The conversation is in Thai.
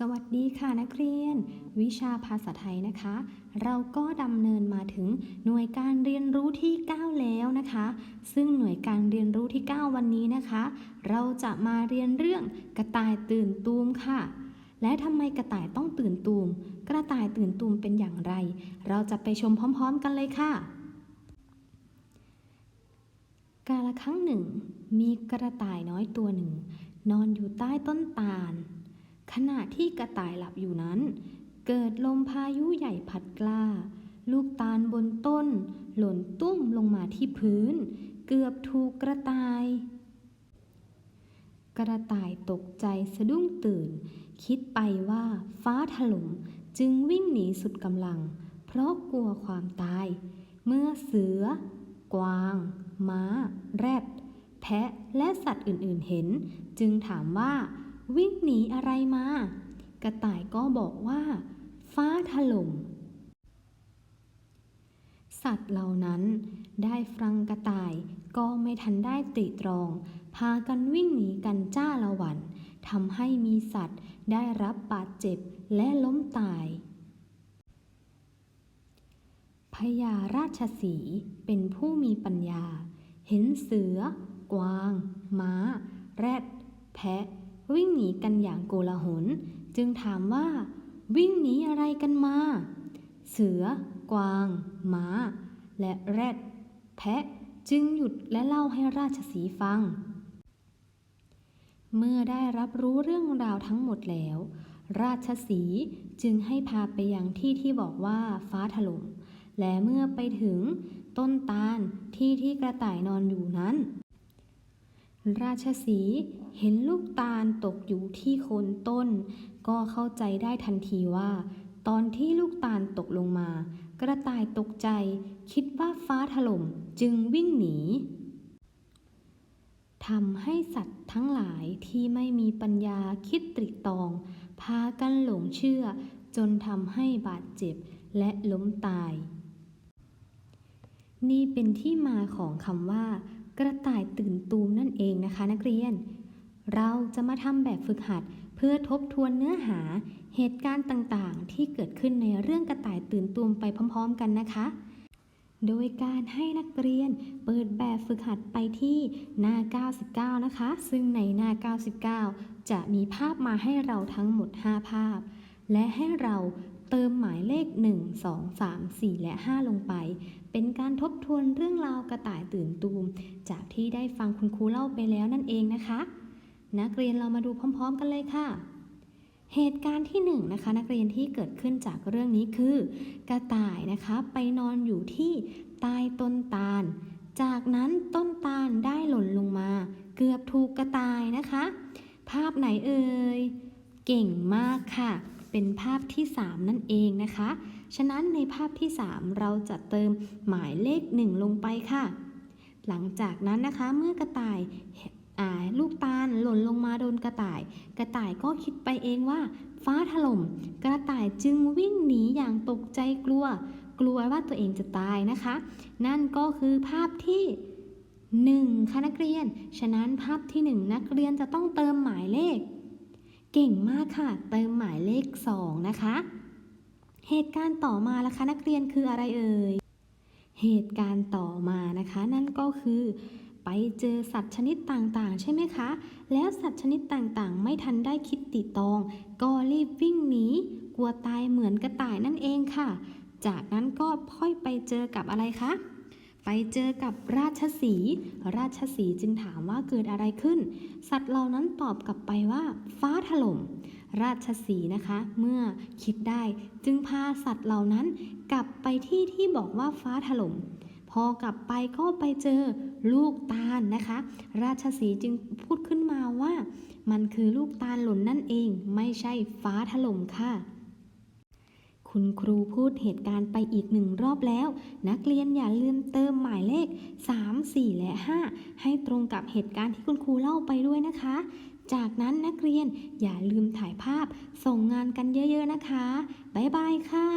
สวัสดีค่ะนักเรียน วิชาภาษาไทยนะคะ เราก็ดำเนินมาถึงหน่วยการเรียนรู้ที่ 9 แล้วนะคะ ซึ่งหน่วยการเรียนรู้ที่ 9 วันนี้นะคะ เราจะมาเรียนเรื่องกระต่ายตื่นตูมค่ะ และทำไมกระต่ายต้องตื่นตูม กระต่ายตื่นตูมเป็นอย่างไร เราจะไปชมพร้อม ๆ กันเลยค่ะ กาลครั้งหนึ่ง มีกระต่ายน้อยตัวหนึ่ง นอนอยู่ใต้ต้นตาล ขณะที่กระต่ายหลับอยู่นั้น เกิดลมพายุใหญ่พัดกล้า ลูกตาลบนต้น หล่นตุ้มลงมาที่พื้น เกือบถูกกระต่าย กระต่ายตกใจสะดุ้งตื่น คิดไปว่าฟ้าถล่มจึงวิ่งหนีสุดกำลัง เพราะกลัวความตาย เมื่อเสือ กวาง ม้า แรด แพะและสัตว์อื่นๆเห็น จึงถามว่า วิ่งหนีอะไรมา กระต่ายก็บอกว่า ฟ้าถล่ม สัตว์เหล่านั้นได้ฟังกระต่ายก็ไม่ทันได้ตรีตรอง พากันวิ่งหนีกันจ้าละวันทำให้มีสัตว์ได้รับบาดเจ็บและล้มตายพญาราชสีเป็นผู้มีปัญญา เห็นเสือ กวาง ม้า แรด แพะ วิ่งหนีกันอย่างโกลาหล จึงถามว่า วิ่งหนีอะไรกันมา เสือ กวาง ม้า และแรด แพะจึงหยุดและเล่าให้ราชสีฟัง เมื่อได้รับรู้เรื่องราวทั้งหมดแล้ว ราชสีจึงให้พาไปยังที่ที่บอกว่าฟ้าถล่มและเมื่อไปถึงต้นตาลที่ที่กระต่ายนอนอยู่นั้น ราชสีเห็นลูกตาลตกอยู่ที่โคนต้น ก็เข้าใจได้ทันทีว่า ตอนที่ลูกตาลตกลงมา กระต่ายตกใจคิดว่าฟ้าถล่มจึงวิ่งหนีทำให้สัตว์ทั้งหลายที่ไม่มีปัญญาคิดตริตรอง พากันหลงเชื่อ จนทำให้บาดเจ็บและล้มตาย นี่เป็นที่มาของคำว่า กระต่ายตื่นตูมนั่นเองนะคะ นักเรียน เราจะมาทำแบบฝึกหัด เพื่อทบทวนเนื้อหาเหตุการณ์ต่างๆ ที่เกิดขึ้นในเรื่องกระต่ายตื่นตูมไปพร้อมๆ กันนะคะ โดยการให้นักเรียนเปิดแบบฝึกหัดไปที่หน้า 99 นะคะ ซึ่งในหน้า 99 จะมีภาพมาให้เราทั้งหมด 5 ภาพ และให้เราเติมหมายเลข 1 2 3 4 และ 5 ลงไป เป็นการทบทวนเรื่องราวกระต่ายตื่นตูม จากที่ได้ฟังคุณครูเล่าไปแล้วนั่นเองนะคะ นักเรียนเรามาดูพร้อม ๆ กันเลยค่ะ เหตุการณ์ที่1นงนะคะนักเรียนที่เกิดขึ้นจากเรื่องนี้คือ กระต่ายนะคะไปนอนอยู่ที่ใต้ต้นตาล จากนั้นต้นตาลได้หล่นลงมา เกือบถูกกระต่ายนะคะ ภาพไหนเอ่ยเก่งมากค่ะ เป็นภาพที่ 3 นั่นเองนะคะ ฉะนั้นในภาพที่ 3 เราจะเติมหมายเลข 1 ลงไปค่ะ หลังจากนั้นนะคะเมื่อกระต่ายาลูกตาลหล่นลงมาโดนกระต่าย กระต่ายก็คิดไปเองว่า ฟ้าถล่ม กระต่ายจึงวิ่งหนีอย่างตกใจกลัว กลัวว่าตัวเองจะตายนะคะ นั่นก็คือภาพที่1ค่ะนักเรียน ฉะนั้นภาพที่ 1 นักเรียนจะต้องเติมหมายเลข เก่งมากค่ะ เติมหมายเลข 2 นะคะ เหตุการณ์ต่อมาล่ะคะ นักเรียนคืออะไรเอ่ย เหตุการณ์ต่อมานะคะ นั่นก็คือไปเจอสัตว์ชนิดต่างๆ ใช่ไหมคะ แล้วสัตว์ชนิดต่างๆ ไม่ทันได้คิดติตอง ก็รีบวิ่งหนี กลัวตายเหมือนกระต่ายนั่นเองค่ะ จากนั้นก็ค่อยไปเจอกับอะไรคะ ไปเจอกับราชสีห์ราชสีห์จึงถามว่าเกิดอะไรขึ้น สัตว์เหล่านั้นตอบกลับไปว่า ฟ้าถล่ม ราชสีนะคะ เมื่อคิดได้จึงพาสัตว์เหล่านั้นกลับไปที่ที่บอกว่าฟ้าถล่มพอกลับไปก็ไปเจอลูกตาลนะคะ ราชสีจึงพูดขึ้นมาว่า มันคือลูกตาลหล่นนั่นเอง ไม่ใช่ฟ้าถล่มค่ะ คุณครูพูดเหตุการณ์ไปอีกหนึ่งรอบแล้ว นักเรียนอย่าลืมเติมหมายเลข 3 4 และ 5 ให้ตรงกับเหตุการณ์ที่คุณครูเล่าไปด้วยนะคะ จากนั้นนักเรียนอย่าลืมถ่ายภาพ ส่งงานกันเยอะๆนะคะ บ๊ายบายค่ะ